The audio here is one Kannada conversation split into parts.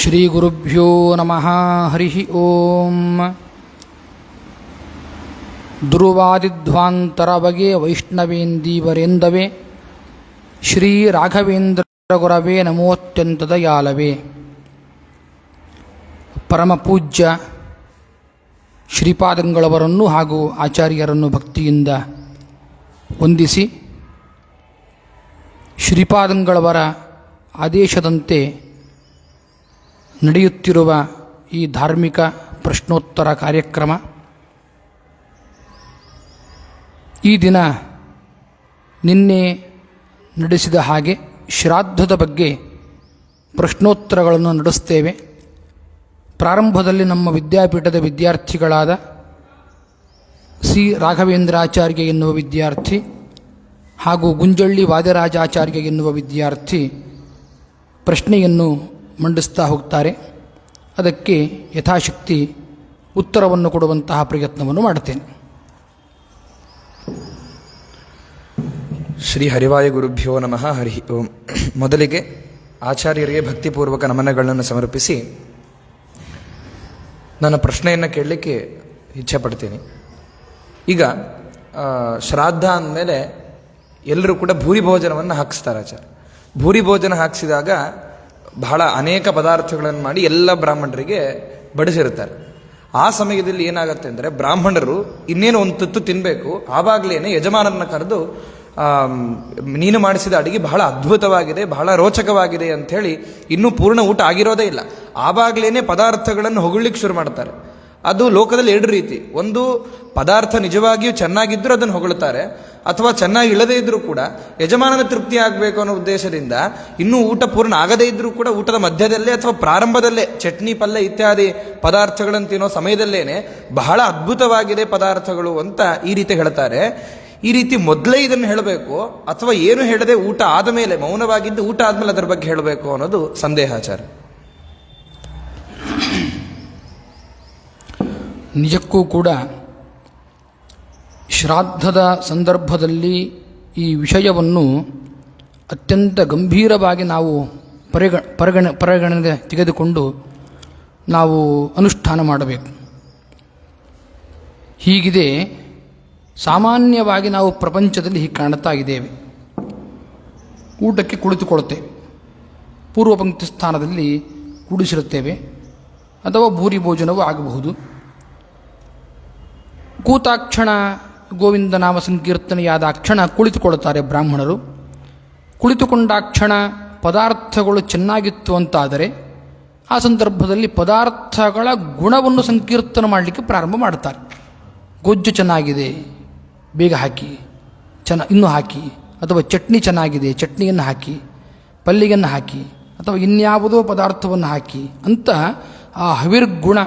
ಶ್ರೀಗುರುಭ್ಯೋ ನಮಃ. ಹರಿ ಓಂ. ದುರ್ವಾದಿಧ್ವಾಂತರ ಬಗೆ ವೈಷ್ಣವೇಂದೀವರೆಂದವೇ ಶ್ರೀ ರಾಘವೇಂದ್ರ ಗುರವೇ ನಮೋತ್ಯಂತ ದಯಾಲವೇ ಪರಮ ಪೂಜ್ಯ ಶ್ರೀಪಾದಂಗಳವರನ್ನು ಹಾಗೂ ಆಚಾರ್ಯರನ್ನು ಭಕ್ತಿಯಿಂದ ವಂದಿಸಿ, ಶ್ರೀಪಾದಂಗಳವರ ಆದೇಶದಂತೆ ನಡೆಯುತ್ತಿರುವ ಈ ಧಾರ್ಮಿಕ ಪ್ರಶ್ನೋತ್ತರ ಕಾರ್ಯಕ್ರಮ ಈ ದಿನ ನಿನ್ನೆ ನಡೆಸಿದ ಹಾಗೆ ಶ್ರಾದ್ದದ ಬಗ್ಗೆ ಪ್ರಶ್ನೋತ್ತರಗಳನ್ನು ನಡೆಸ್ತೇವೆ. ಪ್ರಾರಂಭದಲ್ಲಿ ನಮ್ಮ ವಿದ್ಯಾಪೀಠದ ವಿದ್ಯಾರ್ಥಿಗಳಾದ ಸಿ. ರಾಘವೇಂದ್ರಾಚಾರ್ಯ ಎನ್ನುವ ವಿದ್ಯಾರ್ಥಿ ಹಾಗೂ ಗುಂಜಳ್ಳಿ ವಾದರಾಜಾಚಾರ್ಯ ಎನ್ನುವ ವಿದ್ಯಾರ್ಥಿ ಪ್ರಶ್ನೆಯನ್ನು ಮಂಡಿಸ್ತಾ ಹೋಗ್ತಾರೆ. ಅದಕ್ಕೆ ಯಥಾಶಕ್ತಿ ಉತ್ತರವನ್ನು ಕೊಡುವಂತಹ ಪ್ರಯತ್ನವನ್ನು ಮಾಡ್ತೇನೆ ಶ್ರೀ ಹರಿವಾಯ ಗುರುಭ್ಯೋ ನಮಃ. ಹರಿ ಓಂ. ಮೊದಲಿಗೆ ಆಚಾರ್ಯರಿಗೆ ಭಕ್ತಿಪೂರ್ವಕ ನಮನಗಳನ್ನು ಸಮರ್ಪಿಸಿ ನನ್ನ ಪ್ರಶ್ನೆಯನ್ನು ಕೇಳಲಿಕ್ಕೆ ಇಚ್ಛೆ ಪಡ್ತೀನಿ. ಈಗ ಶ್ರಾದ್ದ ಅಂದಮೇಲೆ ಎಲ್ಲರೂ ಕೂಡ ಭೂರಿ ಭೋಜನವನ್ನು ಹಾಕಿಸ್ತಾರೆ ಆಚಾರ್ಯ. ಭೂರಿ ಭೋಜನ ಹಾಕಿಸಿದಾಗ ಬಹಳ ಅನೇಕ ಪದಾರ್ಥಗಳನ್ನು ಮಾಡಿ ಎಲ್ಲ ಬ್ರಾಹ್ಮಣರಿಗೆ ಬಡಿಸಿರುತ್ತಾರೆ. ಆ ಸಮಯದಲ್ಲಿ ಏನಾಗುತ್ತೆ ಅಂದರೆ ಬ್ರಾಹ್ಮಣರು ಇನ್ನೇನು ಒಂದು ತುತ್ತು ತಿನ್ನಬೇಕು ಆವಾಗಲೇ ಯಜಮಾನರನ್ನ ಕರೆದು ನೀನು ಮಾಡಿಸಿದ ಅಡಿಗೆ ಬಹಳ ಅದ್ಭುತವಾಗಿದೆ, ಬಹಳ ರೋಚಕವಾಗಿದೆ ಅಂಥೇಳಿ ಇನ್ನೂ ಪೂರ್ಣ ಊಟ ಆಗಿರೋದೇ ಇಲ್ಲ. ಆವಾಗಲೇ ಪದಾರ್ಥಗಳನ್ನು ಹೊಗಳಿಕ್ಕೆ ಶುರು ಮಾಡ್ತಾರೆ. ಅದು ಲೋಕದಲ್ಲಿ ಎರಡು ರೀತಿ. ಒಂದು ಪದಾರ್ಥ ನಿಜವಾಗಿಯೂ ಚೆನ್ನಾಗಿದ್ದರೂ ಅದನ್ನು ಹೊಗಳ್ತಾರೆ ಅಥವಾ ಚೆನ್ನಾಗಿ ಇಳದೇ ಇದ್ದರೂ ಕೂಡ ಯಜಮಾನನ ತೃಪ್ತಿ ಆಗಬೇಕು ಅನ್ನೋ ಉದ್ದೇಶದಿಂದ ಇನ್ನೂ ಊಟ ಪೂರ್ಣ ಆಗದೇ ಇದ್ದರೂ ಕೂಡ ಊಟದ ಮಧ್ಯದಲ್ಲೇ ಅಥವಾ ಪ್ರಾರಂಭದಲ್ಲೇ ಚಟ್ನಿ, ಪಲ್ಯ ಇತ್ಯಾದಿ ಪದಾರ್ಥಗಳನ್ನು ತಿನ್ನೋ ಸಮಯದಲ್ಲೇನೆ ಬಹಳ ಅದ್ಭುತವಾಗಿದೆ ಪದಾರ್ಥಗಳು ಅಂತ ಈ ರೀತಿ ಹೇಳ್ತಾರೆ. ಈ ರೀತಿ ಮೊದಲೇ ಇದನ್ನು ಹೇಳಬೇಕು ಅಥವಾ ಏನು ಹೇಳದೆ ಊಟ ಆದ ಮೇಲೆ ಮೌನವಾಗಿದ್ದು ಊಟ ಆದಮೇಲೆ ಅದರ ಬಗ್ಗೆ ಹೇಳಬೇಕು ಅನ್ನೋದು ಸಂದೇಹಾಚಾರ. ನಿಜಕ್ಕೂ ಕೂಡ ಶ್ರಾದ್ದದ ಸಂದರ್ಭದಲ್ಲಿ ಈ ವಿಷಯವನ್ನು ಅತ್ಯಂತ ಗಂಭೀರವಾಗಿ ನಾವು ಪರಿಗ, ಪರಿಗಣ ಪರಿಗಣನೆ ತೆಗೆದುಕೊಂಡು ನಾವು ಅನುಷ್ಠಾನ ಮಾಡಬೇಕು. ಹೀಗಿದೆ ಸಾಮಾನ್ಯವಾಗಿ ನಾವು ಪ್ರಪಂಚದಲ್ಲಿ ಹೀಗೆ ಕಾಣುತ್ತಾ ಇದ್ದೇವೆ. ಊಟಕ್ಕೆ ಕುಳಿತುಕೊಳ್ಳುತ್ತೇವೆ ಪೂರ್ವ ಪಂಕ್ತಿ ಸ್ಥಾನದಲ್ಲಿ ಕೂಡಿಸಿರುತ್ತೇವೆ. ಅಥವಾ ಭೂರಿ ಭೋಜನವೂ ಆಗಬಹುದು. ಕೂತಾಕ್ಷಣ ಗೋವಿಂದ ನಾಮ ಸಂಕೀರ್ತನೆಯಾದ ಕ್ಷಣ ಕುಳಿತುಕೊಳ್ಳುತ್ತಾರೆ ಬ್ರಾಹ್ಮಣರು. ಕುಳಿತುಕೊಂಡಾಕ್ಷಣ ಪದಾರ್ಥಗಳು ಚೆನ್ನಾಗಿತ್ತು ಅಂತಾದರೆ, ಆ ಸಂದರ್ಭದಲ್ಲಿ ಪದಾರ್ಥಗಳ ಗುಣವನ್ನು ಸಂಕೀರ್ತನ ಮಾಡಲಿಕ್ಕೆ ಪ್ರಾರಂಭ ಮಾಡ್ತಾರೆ. ಗೊಜ್ಜು ಚೆನ್ನಾಗಿದೆ, ಬೇಗ ಹಾಕಿ, ಚೆನ್ನ, ಇನ್ನೂ ಹಾಕಿ, ಅಥವಾ ಚಟ್ನಿ ಚೆನ್ನಾಗಿದೆ, ಚಟ್ನಿಯನ್ನು ಹಾಕಿ, ಪಲ್ಲಿಗೆಯನ್ನು ಹಾಕಿ, ಅಥವಾ ಇನ್ಯಾವುದೋ ಪದಾರ್ಥವನ್ನು ಹಾಕಿ ಅಂತ ಆ ಹವಿರ್ಗುಣ,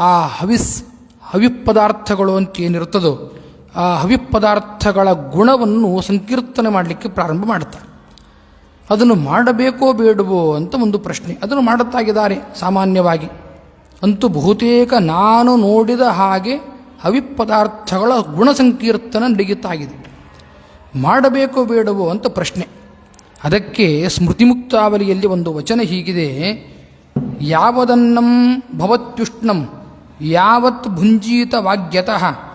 ಆ ಹವಿಸ್ ಹವಿ ಪದಾರ್ಥಗಳು ಅಂತ ಏನಿರುತ್ತದೋ ಆ ಹವಿಪದಾರ್ಥಗಳ ಗುಣವನ್ನು ಸಂಕೀರ್ತನೆ ಮಾಡಲಿಕ್ಕೆ ಪ್ರಾರಂಭ ಮಾಡ್ತಾರೆ. ಅದನ್ನು ಮಾಡಬೇಕೋ ಬೇಡವೋ ಅಂತ ಒಂದು ಪ್ರಶ್ನೆ. ಅದನ್ನು ಮಾಡುತ್ತಾಗಿದ್ದಾರೆ ಸಾಮಾನ್ಯವಾಗಿ. ಅಂತೂ ಬಹುತೇಕ ನಾನು ನೋಡಿದ ಹಾಗೆ ಹವಿಪದಾರ್ಥಗಳ ಗುಣ ಸಂಕೀರ್ತನ ನಡೆಯುತ್ತಾಗಿದೆ ಮಾಡಬೇಕೋ ಬೇಡವೋ ಅಂತ ಪ್ರಶ್ನೆ. ಅದಕ್ಕೆ ಸ್ಮೃತಿಮುಕ್ತಾವಲಿಯಲ್ಲಿ ಒಂದು ವಚನ ಹೀಗಿದೆ. ಯಾವದನ್ನಂ ಭವತ್ಯುಷ್ಣಂ ಯಾವತ್ ಭುಂಜೀತ ವಾಗ್ಯತಃ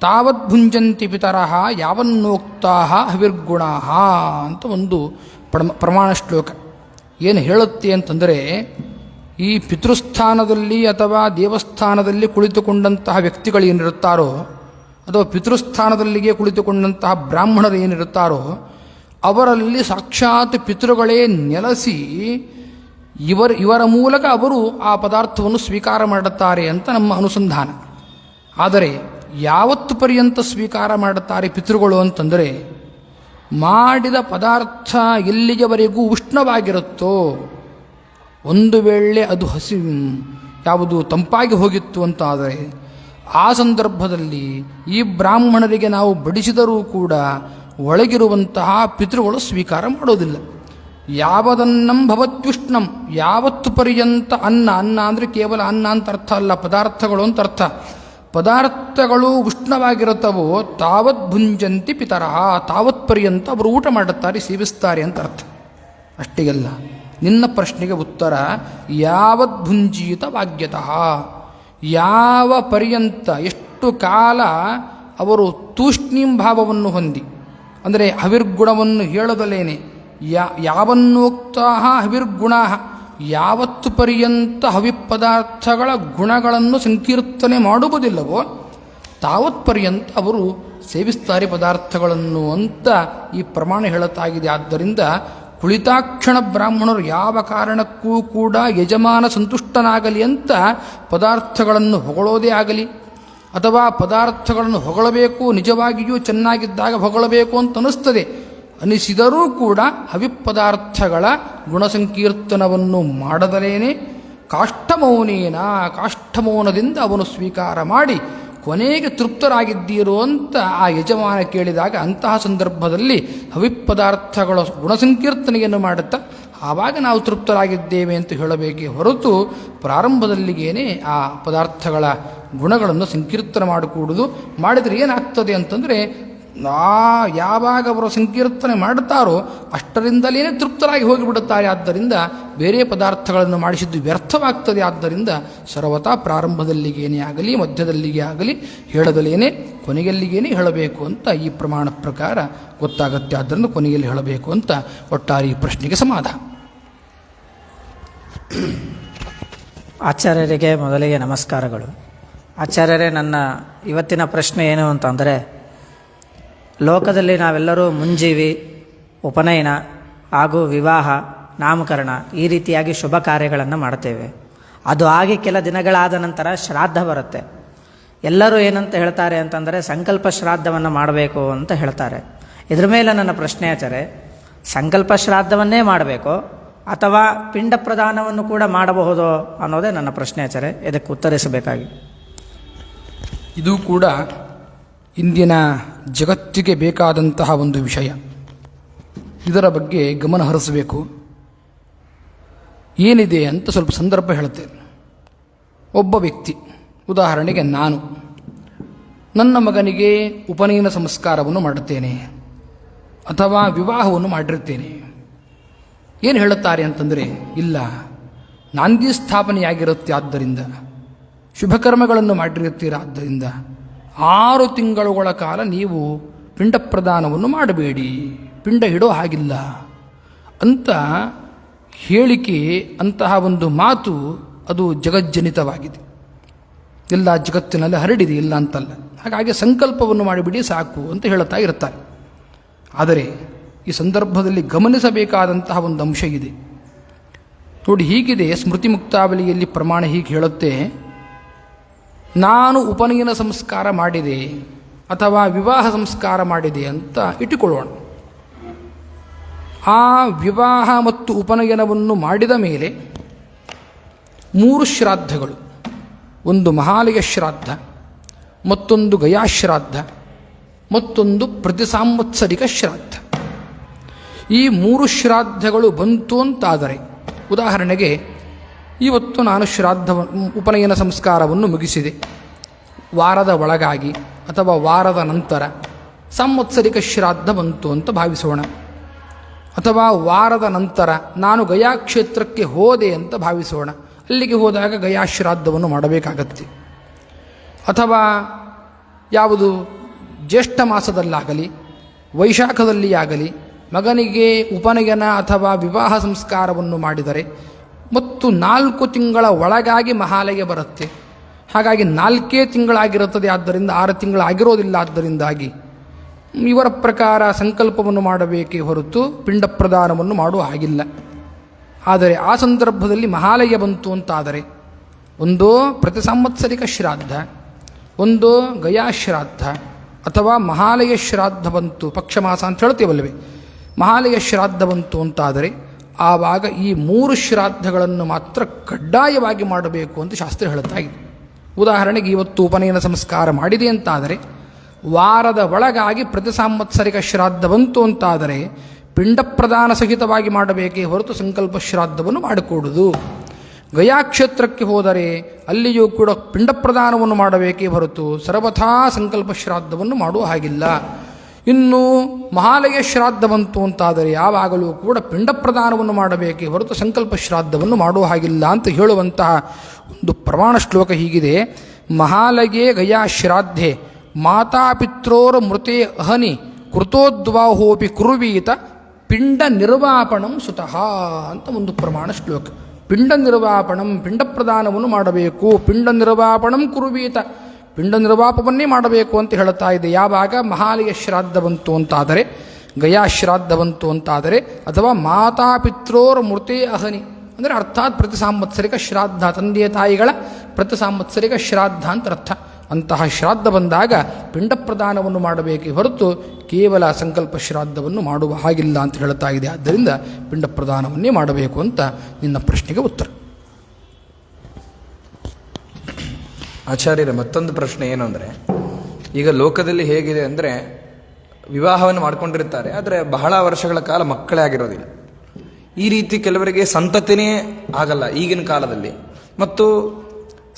ತಾವತ್ ಭುಂಜಂತಿ ಪಿತರಃ ಯಾವನ್ನೋಕ್ತಾ ಹವಿರ್ಗುಣ ಅಂತ ಒಂದು ಪ್ರಮ ಪ್ರಮಾಣ ಶ್ಲೋಕ. ಏನು ಹೇಳುತ್ತೆ ಅಂತಂದರೆ, ಈ ಪಿತೃಸ್ಥಾನದಲ್ಲಿ ಅಥವಾ ದೇವಸ್ಥಾನದಲ್ಲಿ ಕುಳಿತುಕೊಂಡಂತಹ ವ್ಯಕ್ತಿಗಳು ಏನಿರುತ್ತಾರೋ, ಅಥವಾ ಪಿತೃಸ್ಥಾನದಲ್ಲಿಗೆ ಕುಳಿತುಕೊಂಡಂತಹ ಬ್ರಾಹ್ಮಣರು ಏನಿರುತ್ತಾರೋ, ಅವರಲ್ಲಿ ಸಾಕ್ಷಾತ್ ಪಿತೃಗಳೇ ನೆಲೆಸಿ ಇವರ ಇವರ ಮೂಲಕ ಅವರು ಆ ಪದಾರ್ಥವನ್ನು ಸ್ವೀಕಾರ ಮಾಡುತ್ತಾರೆ ಅಂತ ನಮ್ಮ ಅನುಸಂಧಾನ. ಆದರೆ ಯಾವತ್ತು ಪರ್ಯಂತ ಸ್ವೀಕಾರ ಮಾಡುತ್ತಾರೆ ಪಿತೃಗಳು ಅಂತಂದರೆ, ಮಾಡಿದ ಪದಾರ್ಥ ಎಲ್ಲಿಗೆವರೆಗೂ ಉಷ್ಣವಾಗಿರುತ್ತೋ, ಒಂದು ವೇಳೆ ಅದು ಹಸಿ, ಯಾವುದು ತಂಪಾಗಿ ಹೋಗಿತ್ತು ಅಂತ ಆದರೆ ಆ ಸಂದರ್ಭದಲ್ಲಿ ಈ ಬ್ರಾಹ್ಮಣರಿಗೆ ನಾವು ಬಡಿಸಿದರೂ ಕೂಡ ಒಳಗಿರುವಂತಹ ಪಿತೃಗಳು ಸ್ವೀಕಾರ ಮಾಡೋದಿಲ್ಲ. ಯಾವದನ್ನಂ ಭವತ್ಯುಷ್ಣಂ, ಯಾವತ್ತು ಪರ್ಯಂತ ಅನ್ನ ಅನ್ನ ಅಂದರೆ ಕೇವಲ ಅನ್ನ ಅಂತ ಅರ್ಥ ಅಲ್ಲ, ಪದಾರ್ಥಗಳು ಅಂತ ಅರ್ಥ. ಪದಾರ್ಥಗಳು ಉಷ್ಣವಾಗಿರುತ್ತವೋ ತಾವತ್ ಭುಂಜಂತಿ ಪಿತರಹ ತಾವತ್ ಪರ್ಯಂತ ಅವರು ಊಟ ಮಾಡುತ್ತಾರೆ, ಸೇವಿಸ್ತಾರೆ ಅಂತ ಅರ್ಥ. ಅಷ್ಟೇ ಅಲ್ಲ ನಿನ್ನ ಪ್ರಶ್ನೆಗೆ ಉತ್ತರ, ಯಾವತ್ ಭುಂಜೀತ ವಾಗ್ಯತಃ. ಯಾವ ಪರ್ಯಂತ ಎಷ್ಟು ಕಾಲ ಅವರು ತೂಷ್ಣೀಂ ಭಾವವನ್ನು ಹೊಂದಿ. ಅಂದರೆ ಹವಿರ್ಗುಣವನ್ನು ಹೇಳದಲೇನೆ ಯಾ ಯಾವನ್ನೋಕ್ತಾ ಹವಿರ್ಗುಣ ಯಾವತ್ತು ಪರ್ಯಂತ ಹವಿಪದಾರ್ಥಗಳ ಗುಣಗಳನ್ನು ಸಂಕೀರ್ತನೆ ಮಾಡುವುದಿಲ್ಲವೋ, ತಾವತ್ ಪರ್ಯಂತ ಅವರು ಸೇವಿಸ್ತಾರೆ ಪದಾರ್ಥಗಳನ್ನು ಅಂತ ಈ ಪ್ರಮಾಣ ಹೇಳುತ್ತಾಗಿದೆ ಆದ್ದರಿಂದ ಕುಳಿತಾಕ್ಷಣ ಬ್ರಾಹ್ಮಣರು ಯಾವ ಕಾರಣಕ್ಕೂ ಕೂಡ ಯಜಮಾನ ಸಂತುಷ್ಟನಾಗಲಿ ಅಂತ ಪದಾರ್ಥಗಳನ್ನು ಹೊಗಳೋದೇ ಆಗಲಿ, ಅಥವಾ ಪದಾರ್ಥಗಳನ್ನು ಹೊಗಳಬೇಕು, ನಿಜವಾಗಿಯೂ ಚೆನ್ನಾಗಿದ್ದಾಗ ಹೊಗಳಬೇಕು ಅಂತ ಅನಿಸ್ತದೆ ಅನಿಸಿದರೂ ಕೂಡ ಹವಿಪದಾರ್ಥಗಳ ಗುಣಸಂಕೀರ್ತನವನ್ನು ಮಾಡದರೇನೆ? ಕಾಷ್ಟಮೌನೇನ, ಕಾಷ್ಟಮೌನದಿಂದ ಅವನು ಸ್ವೀಕಾರ ಮಾಡಿ ಕೊನೆಗೆ ತೃಪ್ತರಾಗಿದ್ದೀರೋ ಅಂತ ಆ ಯಜಮಾನ ಕೇಳಿದಾಗ ಅಂತಹ ಸಂದರ್ಭದಲ್ಲಿ ಹವಿಪದಾರ್ಥಗಳ ಗುಣಸಂಕೀರ್ತನೆಯನ್ನು ಮಾಡುತ್ತಾ, ಆವಾಗ ನಾವು ತೃಪ್ತರಾಗಿದ್ದೇವೆ ಅಂತ ಹೇಳಬೇಕೇ ಹೊರತು ಪ್ರಾರಂಭದಲ್ಲಿಗೇನೆ ಆ ಪದಾರ್ಥಗಳ ಗುಣಗಳನ್ನು ಸಂಕೀರ್ತನ ಮಾಡಿಕೊಡುವುದು ಮಾಡಿದರೆ ಏನಾಗ್ತದೆ ಅಂತಂದರೆ ಆ ಯಾವಾಗ ಅವರು ಸಂಕೀರ್ತನೆ ಮಾಡುತ್ತಾರೋ ಅಷ್ಟರಿಂದಲೇ ತೃಪ್ತರಾಗಿ ಹೋಗಿಬಿಡುತ್ತಾರೆ. ಆದ್ದರಿಂದ ಬೇರೆ ಪದಾರ್ಥಗಳನ್ನು ಮಾಡಿಸಿದ್ದು ವ್ಯರ್ಥವಾಗ್ತದೆ. ಆದ್ದರಿಂದ ಸರ್ವತಾ ಪ್ರಾರಂಭದಲ್ಲಿಗೇನೇ ಆಗಲಿ, ಮಧ್ಯದಲ್ಲಿಗೆ ಆಗಲಿ, ಹೇಳದಲೇನೆ, ಕೊನೆಯಲ್ಲಿಗೇನೆ ಹೇಳಬೇಕು ಅಂತ ಈ ಪ್ರಮಾಣ ಪ್ರಕಾರ ಗೊತ್ತಾಗತ್ತೆ. ಆದ್ದರಿಂದ ಕೊನೆಯಲ್ಲಿ ಹೇಳಬೇಕು ಅಂತ ಒಟ್ಟಾರೆ ಈ ಪ್ರಶ್ನೆಗೆ ಸಮಾಧಾನ. ಆಚಾರ್ಯರಿಗೆ ಮೊದಲಿಗೆ ನಮಸ್ಕಾರಗಳು. ಆಚಾರ್ಯರೇ, ನನ್ನ ಇವತ್ತಿನ ಪ್ರಶ್ನೆ ಏನು ಅಂತಂದರೆ ಲೋಕದಲ್ಲಿ ನಾವೆಲ್ಲರೂ ಮುಂಜೀವಿ, ಉಪನಯನ ಹಾಗೂ ವಿವಾಹ, ನಾಮಕರಣ ಈ ರೀತಿಯಾಗಿ ಶುಭ ಕಾರ್ಯಗಳನ್ನು ಮಾಡ್ತೇವೆ ಅದು ಆಗಿ ಕೆಲ ದಿನಗಳಾದ ನಂತರ ಶ್ರಾದ್ದ ಬರುತ್ತೆ. ಎಲ್ಲರೂ ಏನಂತ ಹೇಳ್ತಾರೆ ಅಂತಂದರೆ ಸಂಕಲ್ಪ ಶ್ರಾದ್ದವನ್ನು ಮಾಡಬೇಕು ಅಂತ ಹೇಳ್ತಾರೆ. ಇದ್ರ ಮೇಲೆ ನನ್ನ ಪ್ರಶ್ನೆ ಆಚಾರೆ ಸಂಕಲ್ಪ ಶ್ರಾದ್ದವನ್ನೇ ಮಾಡಬೇಕು ಅಥವಾ ಪಿಂಡ ಪ್ರದಾನವನ್ನು ಕೂಡ ಮಾಡಬಹುದೋ ಅನ್ನೋದೇ ನನ್ನ ಪ್ರಶ್ನೆ ಆಚಾರೆ ಇದಕ್ಕೆ ಉತ್ತರಿಸಬೇಕಾಗಿ. ಇದು ಕೂಡ ಇಂದಿನ ಜಗತ್ತಿಗೆ ಬೇಕಾದಂತಹ ಒಂದು ವಿಷಯ. ಇದರ ಬಗ್ಗೆ ಗಮನ ಹರಿಸಬೇಕು. ಏನಿದೆ ಅಂತ ಸ್ವಲ್ಪ ಸಂದರ್ಭ ಹೇಳುತ್ತೇನೆ. ಒಬ್ಬ ವ್ಯಕ್ತಿ, ಉದಾಹರಣೆಗೆ ನಾನು. ನನ್ನ ಮಗನಿಗೆ ಉಪನಯನ ಸಂಸ್ಕಾರವನ್ನು ಮಾಡುತ್ತೇನೆ ಅಥವಾ ವಿವಾಹವನ್ನು ಮಾಡಿರುತ್ತೇನೆ. ಏನು ಹೇಳುತ್ತಾರೆ ಅಂತಂದರೆ, ಇಲ್ಲ, ನಾಂದಿ ಸ್ಥಾಪನೆಯಾಗಿರುತ್ತೆ ಆದ್ದರಿಂದ, ಶುಭಕರ್ಮಗಳನ್ನು ಮಾಡಿರುತ್ತೀರಾದ್ದರಿಂದ ಆರು ತಿಂಗಳುಗಳ ಕಾಲ ನೀವು ಪಿಂಡ ಪ್ರದಾನವನ್ನು ಮಾಡಬೇಡಿ. ಪಿಂಡ ಇಡೋ ಹಾಗಿಲ್ಲ. ಅಂತ ಹೇಳಿಕೆ ಅಂತಹ ಒಂದು ಮಾತು ಅದು ಜಗಜ್ಜನಿತವಾಗಿದೆ. ಎಲ್ಲ ಜಗತ್ತಿನಲ್ಲಿ ಹರಡಿದೆ, ಇಲ್ಲ ಅಂತಲ್ಲ. ಹಾಗಾಗಿ ಸಂಕಲ್ಪವನ್ನು ಮಾಡಿಬಿಡಿ ಸಾಕು ಅಂತ ಹೇಳುತ್ತಾ ಇರ್ತಾರೆ. ಆದರೆ ಈ ಸಂದರ್ಭದಲ್ಲಿ ಗಮನಿಸಬೇಕಾದಂತಹ ಒಂದು ಅಂಶ ಇದೆ. ನೋಡಿ ಹೀಗಿದೆ ಸ್ಮೃತಿ ಮುಕ್ತಾವಲಿಯಲ್ಲಿ ಪ್ರಮಾಣ ಹೀಗೆ ಹೇಳುತ್ತೆ. ನಾನು ಉಪನಯನ ಸಂಸ್ಕಾರ ಮಾಡಿದೆ ಅಥವಾ ವಿವಾಹ ಸಂಸ್ಕಾರ ಮಾಡಿದೆ ಅಂತ ಇಟ್ಟುಕೊಳ್ಳೋಣ. ಆ ವಿವಾಹ ಮತ್ತು ಉಪನಯನವನ್ನು ಮಾಡಿದ ಮೇಲೆ ಮೂರು ಶ್ರಾದ್ದಗಳು. ಒಂದು ಮಹಾಲಯ ಶ್ರಾದ್ದ, ಮತ್ತೊಂದು ಗಯಾಶ್ರಾದ್ದ, ಮತ್ತೊಂದು ಪ್ರತಿಸಾಂವತ್ಸರಿಕ ಶ್ರಾದ್ದ. ಈ ಮೂರು ಶ್ರಾದ್ದಗಳು ಬಂತು ಅಂತಾದರೆ, ಉದಾಹರಣೆಗೆ ಇವತ್ತು ನಾನು ಶ್ರಾದ್ದ ಉಪನಯನ ಸಂಸ್ಕಾರವನ್ನು ಮುಗಿಸಿದೆ. ವಾರದ ಒಳಗಾಗಿ ಅಥವಾ ವಾರದ ನಂತರ ಸಂವತ್ಸರಿಕ ಶ್ರಾದ್ದ ಬಂತು ಅಂತ ಭಾವಿಸೋಣ. ಅಥವಾ ವಾರದ ನಂತರ ನಾನು ಗಯಾ ಕ್ಷೇತ್ರಕ್ಕೆ ಹೋದೆ ಅಂತ ಭಾವಿಸೋಣ. ಅಲ್ಲಿಗೆ ಹೋದಾಗ ಗಯಾ ಶ್ರಾದ್ದವನ್ನು ಮಾಡಬೇಕಾಗತ್ತೆ. ಅಥವಾ ಯಾವುದು ಜ್ಯೇಷ್ಠ ಮಾಸದಲ್ಲಾಗಲಿ ವೈಶಾಖದಲ್ಲಿ ಆಗಲಿ ಮಗನಿಗೆ ಉಪನಯನ ಅಥವಾ ವಿವಾಹ ಸಂಸ್ಕಾರವನ್ನು ಮಾಡಿದರೆ ಮತ್ತು ನಾಲ್ಕು ತಿಂಗಳ ಒಳಗಾಗಿ ಮಹಾಲಯ ಬರುತ್ತೆ. ಹಾಗಾಗಿ ನಾಲ್ಕೇ ತಿಂಗಳಾಗಿರುತ್ತದೆ. ಆದ್ದರಿಂದ ಆರು ತಿಂಗಳಾಗಿರೋದಿಲ್ಲ ಆದ್ದರಿಂದಾಗಿ ಇವರ ಪ್ರಕಾರ ಸಂಕಲ್ಪವನ್ನು ಮಾಡಬೇಕೇ ಹೊರತು ಪಿಂಡ ಪ್ರದಾನವನ್ನು ಮಾಡುವ ಹಾಗಿಲ್ಲ. ಆದರೆ ಆ ಸಂದರ್ಭದಲ್ಲಿ ಮಹಾಲಯ ಬಂತು ಅಂತಾದರೆ ಒಂದು ಪ್ರತಿ ಸಂವತ್ಸರಿಕ ಶ್ರಾದ್ದ, ಒಂದು ಗಯಾ ಶ್ರಾದ್ದ ಅಥವಾ ಮಹಾಲಯ ಶ್ರಾದ್ದ ಬಂತು. ಪಕ್ಷಮಾಸ ಅಂತ ಹೇಳ್ತೀವಲ್ವೇ? ಮಹಾಲಯ ಶ್ರಾದ್ದ ಬಂತು ಅಂತಾದರೆ ಆವಾಗ ಈ ಮೂರು ಶ್ರಾದ್ದಗಳನ್ನು ಮಾತ್ರ ಕಡ್ಡಾಯವಾಗಿ ಮಾಡಬೇಕು ಅಂತ ಶಾಸ್ತ್ರ ಹೇಳುತ್ತಾ ಇದೆ. ಉದಾಹರಣೆಗೆ ಇವತ್ತು ಉಪನಯನ ಸಂಸ್ಕಾರ ಮಾಡಿದೆ ಅಂತಾದರೆ, ವಾರದ ಒಳಗಾಗಿ ಪ್ರತಿ ಸಾಂವತ್ಸರಿಕ ಶ್ರಾದ್ದ ಬಂತು ಅಂತಾದರೆ, ಪಿಂಡ ಪ್ರದಾನ ಸಹಿತವಾಗಿ ಮಾಡಬೇಕೇ ಹೊರತು ಸಂಕಲ್ಪ ಶ್ರಾದ್ದವನ್ನು ಮಾಡಿಕೊಡುವುದು. ಗಯಾ ಕ್ಷೇತ್ರಕ್ಕೆ ಹೋದರೆ ಅಲ್ಲಿಯೂ ಕೂಡ ಪಿಂಡ ಪ್ರದಾನವನ್ನು ಮಾಡಬೇಕೇ ಹೊರತು ಸರ್ವಥಾ ಸಂಕಲ್ಪ ಶ್ರಾದ್ದವನ್ನು ಮಾಡುವ ಹಾಗಿಲ್ಲ. ಇನ್ನು ಮಹಾಲಯ ಶ್ರಾದ್ದ ಬಂತು ಅಂತಾದರೆ ಯಾವಾಗಲೂ ಕೂಡ ಪಿಂಡ ಪ್ರದಾನವನ್ನು ಮಾಡಬೇಕೇ ಹೊರತು ಸಂಕಲ್ಪ ಶ್ರಾದ್ದವನ್ನು ಮಾಡುವ ಹಾಗಿಲ್ಲ ಅಂತ ಹೇಳುವಂತಹ ಒಂದು ಪ್ರಮಾಣ ಶ್ಲೋಕ ಹೀಗಿದೆ. ಮಹಾಲಯೇ ಗಯಾ ಶ್ರಾದ್ಧೆ ಮಾತಾಪಿತ್ರೋರ ಮೃತೆ ಅಹನಿ ಕೃತೋದ್ವಾಹೋಪಿ ಕುರುವೀತ ಪಿಂಡ ನಿರ್ವಾಪಣಂ ಸುತಃ ಅಂತ ಒಂದು ಪ್ರಮಾಣ ಶ್ಲೋಕ. ಪಿಂಡ ನಿರ್ವಾಪಣಂ, ಪಿಂಡ ಪ್ರದಾನವನ್ನು ಮಾಡಬೇಕು. ಪಿಂಡ ನಿರ್ವಾಪಣಂ ಕುರುವೀತ ಪಿಂಡ ನಿರ್ವಾಪವನ್ನೇ ಮಾಡಬೇಕು ಅಂತ ಹೇಳುತ್ತಾ ಇದೆ. ಯಾವಾಗ ಮಹಾಲಯ ಶ್ರಾದ್ದ ಬಂತು ಅಂತಾದರೆ, ಗಯಾ ಶ್ರಾದ್ದ ಬಂತು ಅಂತಾದರೆ, ಅಥವಾ ಮಾತಾಪಿತ್ರೋರ್ ಮೂರ್ತಿ ಅಹನಿ. ಅಂದರೆ ಅರ್ಥಾತ್ ಪ್ರತಿ ಸಾಂವತ್ಸರಿಕ ಶ್ರಾದ್ದ, ತಂದೆಯ ತಾಯಿಗಳ ಪ್ರತಿ ಸಾಂವತ್ಸರಿಕ ಶ್ರಾದ್ದ ಅಂತ ಅರ್ಥ. ಅಂತಹ ಶ್ರಾದ್ದ ಬಂದಾಗ ಪಿಂಡ ಪ್ರದಾನವನ್ನು ಮಾಡಬೇಕೇ ಹೊರತು ಕೇವಲ ಸಂಕಲ್ಪ ಶ್ರಾದ್ದವನ್ನು ಮಾಡುವ ಹಾಗಿಲ್ಲ ಅಂತ ಹೇಳ್ತಾ ಇದೆ. ಆದ್ದರಿಂದ ಪಿಂಡ ಪ್ರದಾನವನ್ನೇ ಮಾಡಬೇಕು ಅಂತ ನಿನ್ನ ಪ್ರಶ್ನೆಗೆ ಉತ್ತರ. ಆಚಾರ್ಯರ ಮತ್ತೊಂದು ಪ್ರಶ್ನೆ ಏನು ಅಂದರೆ, ಈಗ ಲೋಕದಲ್ಲಿ ಹೇಗಿದೆ ಅಂದರೆ ವಿವಾಹವನ್ನು ಮಾಡಿಕೊಂಡಿರ್ತಾರೆ ಆದರೆ ಬಹಳ ವರ್ಷಗಳ ಕಾಲ ಮಕ್ಕಳೇ ಆಗಿರೋದಿಲ್ಲ. ಈ ರೀತಿ ಕೆಲವರಿಗೆ ಸಂತತಿನೇ ಆಗಲ್ಲ ಈಗಿನ ಕಾಲದಲ್ಲಿ. ಮತ್ತು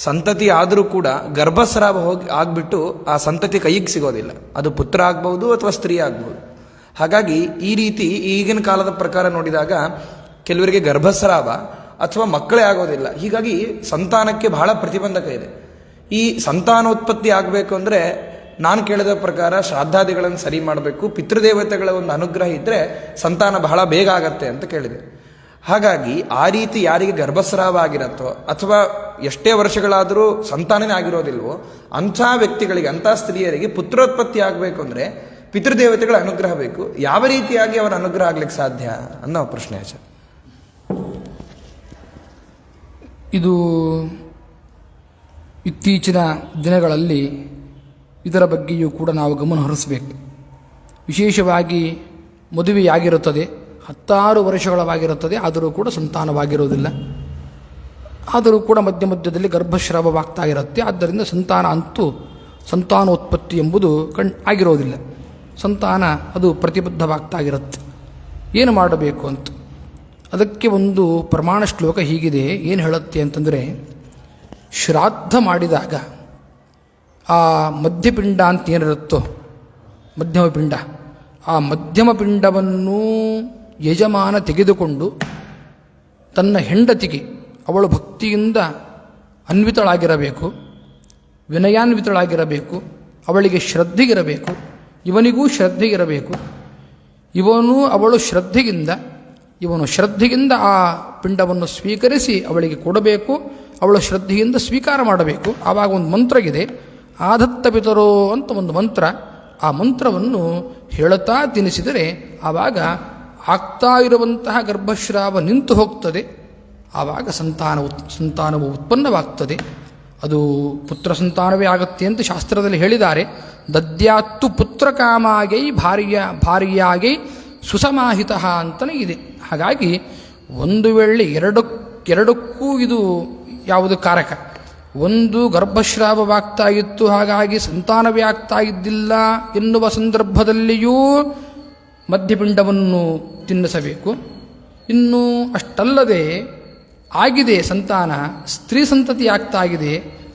ಸಂತತಿ ಆದರೂ ಕೂಡ ಗರ್ಭಸ್ರಾವ ಹೋಗಿ ಆಗಿಬಿಟ್ಟು ಆ ಸಂತತಿ ಕೈಗೆ ಸಿಗೋದಿಲ್ಲ. ಅದು ಪುತ್ರ ಆಗ್ಬೋದು ಅಥವಾ ಸ್ತ್ರೀ ಆಗ್ಬೋದು ಹಾಗಾಗಿ ಈ ರೀತಿ ಈಗಿನ ಕಾಲದ ಪ್ರಕಾರ ನೋಡಿದಾಗ ಕೆಲವರಿಗೆ ಗರ್ಭಸ್ರಾವ ಅಥವಾ ಮಕ್ಕಳೇ ಆಗೋದಿಲ್ಲ. ಹೀಗಾಗಿ ಸಂತಾನಕ್ಕೆ ಬಹಳ ಪ್ರತಿಬಂಧಕ ಇದೆ. ಈ ಸಂತಾನೋತ್ಪತ್ತಿ ಆಗಬೇಕು ಅಂದರೆ ನಾನು ಕೇಳಿದ ಪ್ರಕಾರ ಶ್ರಾದ್ದಾದಿಗಳನ್ನು ಸರಿ ಮಾಡಬೇಕು, ಪಿತೃದೇವತೆಗಳ ಒಂದು ಅನುಗ್ರಹ ಇದ್ದರೆ ಸಂತಾನ ಬಹಳ ಬೇಗ ಆಗತ್ತೆ ಅಂತ ಕೇಳಿದೆ. ಹಾಗಾಗಿ ಆ ರೀತಿ ಯಾರಿಗೆ ಗರ್ಭಸ್ರಾವ ಆಗಿರತ್ತೋ ಅಥವಾ ಎಷ್ಟೇ ವರ್ಷಗಳಾದರೂ ಸಂತಾನನೇ ಆಗಿರೋದಿಲ್ವೋ, ಅಂಥ ವ್ಯಕ್ತಿಗಳಿಗೆ, ಅಂಥ ಸ್ತ್ರೀಯರಿಗೆ ಪುತ್ರೋತ್ಪತ್ತಿ ಆಗಬೇಕು ಅಂದರೆ ಪಿತೃದೇವತೆಗಳ ಅನುಗ್ರಹ ಬೇಕು. ಯಾವ ರೀತಿಯಾಗಿ ಅವರ ಅನುಗ್ರಹ ಆಗ್ಲಿಕ್ಕೆ ಸಾಧ್ಯ ಅನ್ನೋ ಪ್ರಶ್ನೆ ಆಚಾರ ಇದು ಇತ್ತೀಚಿನ ದಿನಗಳಲ್ಲಿ ಇದರ ಬಗ್ಗೆಯೂ ಕೂಡ ನಾವು ಗಮನ ಹರಿಸಬೇಕು. ವಿಶೇಷವಾಗಿ ಮದುವೆಯಾಗಿರುತ್ತದೆ, ಹತ್ತಾರು ವರ್ಷಗಳವಾಗಿರುತ್ತದೆ, ಆದರೂ ಕೂಡ ಸಂತಾನವಾಗಿರುವುದಿಲ್ಲ. ಆದರೂ ಕೂಡ ಮಧ್ಯ ಮಧ್ಯದಲ್ಲಿ ಗರ್ಭಶ್ರಾವವಾಗ್ತಾ ಇರುತ್ತೆ ಆದ್ದರಿಂದ ಸಂತಾನ ಅಂತೂ ಸಂತಾನೋತ್ಪತ್ತಿ ಎಂಬುದು ಕಣ್ ಆಗಿರೋದಿಲ್ಲ ಸಂತಾನ ಅದು ಪ್ರತಿಬದ್ಧವಾಗ್ತಾ ಇರುತ್ತೆ ಏನು ಮಾಡಬೇಕು ಅಂತ? ಅದಕ್ಕೆ ಒಂದು ಪ್ರಮಾಣ ಶ್ಲೋಕ ಹೀಗಿದೆ. ಏನು ಹೇಳುತ್ತೆ ಅಂತಂದರೆ ಶ್ರಾದ್ದ ಮಾಡಿದಾಗ ಆ ಮಧ್ಯಪಿಂಡ ಅಂತ ಏನಿರುತ್ತೋ ಮಧ್ಯಮ ಪಿಂಡ ಆ ಮಧ್ಯಮ ಪಿಂಡವನ್ನು ಯಜಮಾನ ತೆಗೆದುಕೊಂಡು ತನ್ನ ಹೆಂಡತಿಗೆ ಅವಳು ಭಕ್ತಿಯಿಂದ ಅನ್ವಿತಳಾಗಿರಬೇಕು, ವಿನಯಾನ್ವಿತಳಾಗಿರಬೇಕು, ಅವಳಿಗೆ ಶ್ರದ್ಧೆಗಿರಬೇಕು, ಇವನಿಗೂ ಶ್ರದ್ಧೆಗಿರಬೇಕು, ಇವನು ಅವಳು ಶ್ರದ್ಧೆಯಿಂದ, ಇವನು ಶ್ರದ್ಧೆಯಿಂದ ಆ ಪಿಂಡವನ್ನು ಸ್ವೀಕರಿಸಿ ಅವಳಿಗೆ ಕೊಡಬೇಕು ಅವಳು ಶ್ರದ್ಧೆಯಿಂದ ಸ್ವೀಕಾರ ಮಾಡಬೇಕು. ಆವಾಗ ಒಂದು ಮಂತ್ರಗಿದೆ ಆದತ್ತ ಪಿತರೋ ಅಂತ ಒಂದು ಮಂತ್ರ. ಆ ಮಂತ್ರವನ್ನು ಹೇಳುತ್ತಾ ತಿನ್ನಿಸಿದರೆ ಆವಾಗ ಆಗ್ತಾ ಇರುವಂತಹ ಗರ್ಭಶ್ರಾವ ನಿಂತು ಹೋಗ್ತದೆ. ಆವಾಗ ಸಂತಾನ ಸಂತಾನವು ಉತ್ಪನ್ನವಾಗ್ತದೆ. ಅದು ಪುತ್ರ ಸಂತಾನವೇ ಆಗುತ್ತೆ ಅಂತ ಶಾಸ್ತ್ರದಲ್ಲಿ ಹೇಳಿದ್ದಾರೆ. ದದ್ಯಾತ್ತು ಪುತ್ರ ಕಾಮಾಗೈ ಭಾರ್ಯ, ಭಾರ್ಯಾಗೈ ಸುಸಮಾಹಿತ ಅಂತಲೇ ಇದೆ. ಹಾಗಾಗಿ ಒಂದು ವೇಳೆ ಎರಡು ಎರಡಕ್ಕೂ ಇದು ಯಾವುದು ಕಾರಕ? ಒಂದು ಗರ್ಭಶ್ರಾವವಾಗ್ತಾ ಇತ್ತು, ಹಾಗಾಗಿ ಸಂತಾನವೇ ಆಗ್ತಾ ಇದ್ದಿಲ್ಲ ಎನ್ನುವ ಸಂದರ್ಭದಲ್ಲಿಯೂ ಮಧ್ಯಪಿಂಡವನ್ನು ತಿನ್ನಿಸಬೇಕು. ಇನ್ನು ಅಷ್ಟಲ್ಲದೆ ಆಗಿದೆ ಸಂತಾನ, ಸ್ತ್ರೀ ಸಂತತಿ ಆಗ್ತಾ ಇದೆ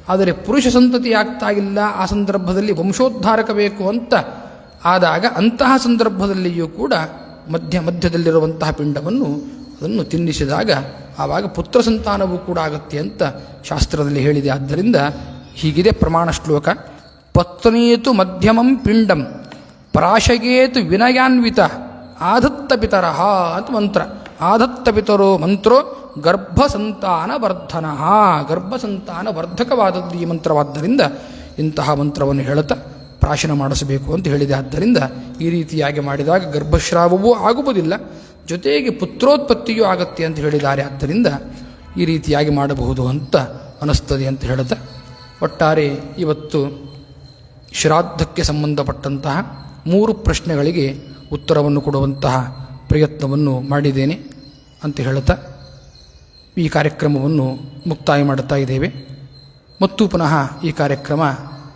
ಆದರೆ ಪುರುಷ ಸಂತತಿ ಆಗ್ತಾ ಇಲ್ಲ, ಆ ಸಂದರ್ಭದಲ್ಲಿ ವಂಶೋದ್ಧಾರಕ ಬೇಕು ಅಂತ ಆದಾಗ ಅಂತಹ ಸಂದರ್ಭದಲ್ಲಿಯೂ ಕೂಡ ಮಧ್ಯ ಮಧ್ಯದಲ್ಲಿರುವಂತಹ ಪಿಂಡವನ್ನು ಅದನ್ನು ತಿನ್ನಿಸಿದಾಗ ಆವಾಗ ಪುತ್ರ ಸಂತಾನವೂ ಕೂಡ ಆಗುತ್ತೆ ಅಂತ ಶಾಸ್ತ್ರದಲ್ಲಿ ಹೇಳಿದೆ. ಆದ್ದರಿಂದ ಹೀಗಿದೆ ಪ್ರಮಾಣ ಶ್ಲೋಕ. ಪತ್ನೇತು ಮಧ್ಯಮಂ ಪಿಂಡಂ, ಪ್ರಾಶಗೇತು ವಿನಯಾನ್ವಿತ ಆಧತ್ತ ಪಿತರ ಅಂತ ಮಂತ್ರ. ಆಧತ್ತ ಪಿತರೋ ಮಂತ್ರೋ ಗರ್ಭ ಸಂತಾನ ವರ್ಧನ ಗರ್ಭ ಸಂತಾನ ವರ್ಧಕವಾದದ್ದು ಈ ಮಂತ್ರವಾದ್ದರಿಂದ ಇಂತಹ ಮಂತ್ರವನ್ನು ಹೇಳುತ್ತಾ ಪ್ರಾಶನ ಮಾಡಿಸಬೇಕು ಅಂತ ಹೇಳಿದೆ. ಆದ್ದರಿಂದ ಈ ರೀತಿಯಾಗಿ ಮಾಡಿದಾಗ ಗರ್ಭಶ್ರಾವವೂ ಆಗುವುದಿಲ್ಲ. ಜೊತೆಗೆ ಪುತ್ರೋತ್ಪತ್ತಿಯೂ ಆಗತ್ತೆ ಅಂತ ಹೇಳಿದ್ದಾರೆ. ಆದ್ದರಿಂದ ಈ ರೀತಿಯಾಗಿ ಮಾಡಬಹುದು ಅಂತ ಅನಿಸ್ತದೆ ಅಂತ ಹೇಳುತ್ತಾ ಒಟ್ಟಾರೆ ಇವತ್ತು ಶ್ರಾದ್ದಕ್ಕೆ ಸಂಬಂಧಪಟ್ಟಂತಹ ಮೂರು ಪ್ರಶ್ನೆಗಳಿಗೆ ಉತ್ತರವನ್ನು ಕೊಡುವಂತಹ ಪ್ರಯತ್ನವನ್ನು ಮಾಡಿದ್ದೇನೆ ಅಂತ ಹೇಳುತ್ತಾ ಈ ಕಾರ್ಯಕ್ರಮವನ್ನು ಮುಕ್ತಾಯ ಮಾಡುತ್ತಾ ಇದ್ದೇವೆ. ಮತ್ತು ಪುನಃ ಈ ಕಾರ್ಯಕ್ರಮ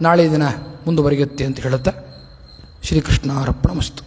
ನಾಳೆ ದಿನ ಮುಂದುವರಿಯುತ್ತೆ ಅಂತ ಹೇಳುತ್ತಾ ಶ್ರೀಕೃಷ್ಣ ಅರ್ಪಣಮಸ್ತು